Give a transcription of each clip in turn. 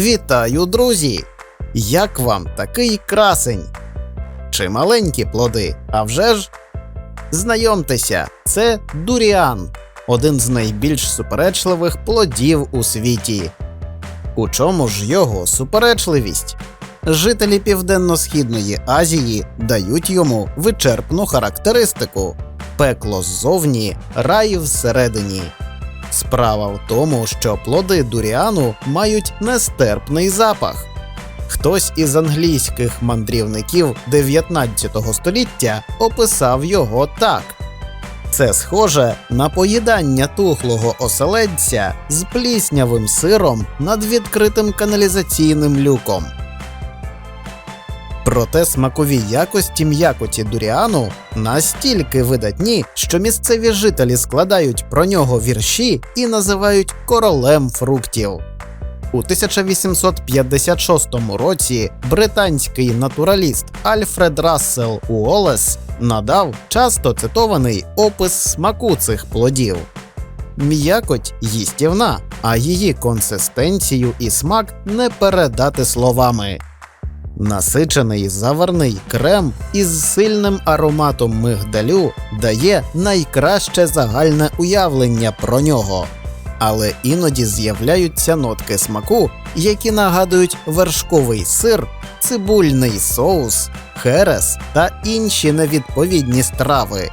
Вітаю, друзі! Як вам такий красень? Чи маленькі плоди? А вже ж? Знайомтеся, це дуріан, один з найбільш суперечливих плодів у світі. У чому ж його суперечливість? Жителі Південно-Східної Азії дають йому вичерпну характеристику: пекло ззовні, рай всередині. Справа в тому, що плоди дуріану мають нестерпний запах. Хтось із англійських мандрівників 19 століття описав його так: це схоже на поїдання тухлого оселедця з пліснявим сиром над відкритим каналізаційним люком. Проте смакові якості м'якоті дуріану настільки видатні, що місцеві жителі складають про нього вірші і називають королем фруктів. У 1856 році британський натураліст Альфред Рассел Уоллес надав часто цитований опис смаку цих плодів. М'якоть їстівна, а її консистенцію і смак не передати словами. Насичений заварний крем із сильним ароматом мигдалю дає найкраще загальне уявлення про нього. Але іноді з'являються нотки смаку, які нагадують вершковий сир, цибульний соус, херес та інші невідповідні страви.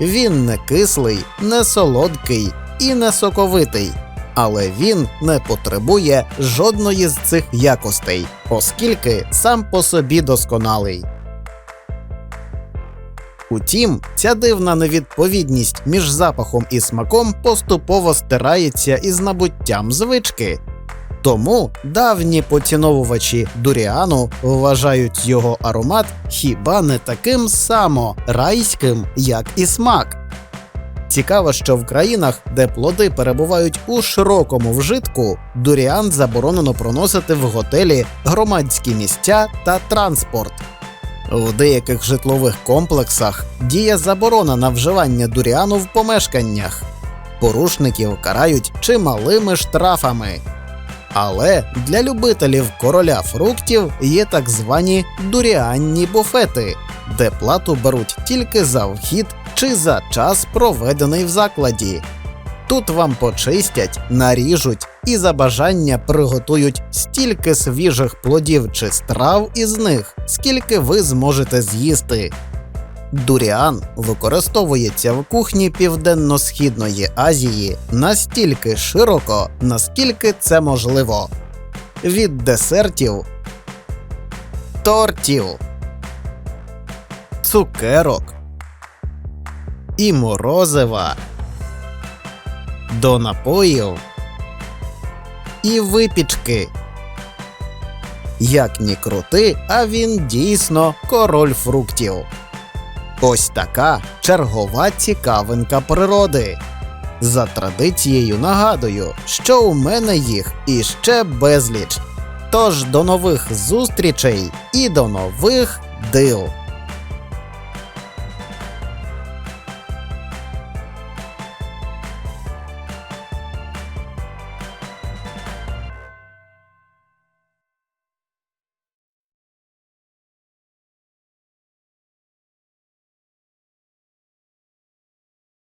Він не кислий, не солодкий і не соковитий, але він не потребує жодної з цих якостей, оскільки сам по собі досконалий. Утім, ця дивна невідповідність між запахом і смаком поступово стирається із набуттям звички. Тому давні поціновувачі дуріану вважають його аромат хіба не таким само райським, як і смак. Цікаво, що в країнах, де плоди перебувають у широкому вжитку, дуріан заборонено проносити в готелі, громадські місця та транспорт. В деяких житлових комплексах діє заборона на вживання дуріану в помешканнях. Порушників карають чималими штрафами. Але для любителів короля фруктів є так звані дуріанні буфети, де плату беруть тільки за вхід чи за час, проведений в закладі. Тут вам почистять, наріжуть і за бажання приготують стільки свіжих плодів чи страв із них, скільки ви зможете з'їсти. Дуріан використовується в кухні Південно-Східної Азії настільки широко, наскільки це можливо. Від десертів, тортів, цукерок і морозива до напоїв і випічки. Як ні крути, а він дійсно король фруктів. Ось така чергова цікавинка природи. За традицією нагадую, що у мене їх іще безліч. Тож до нових зустрічей і до нових дил!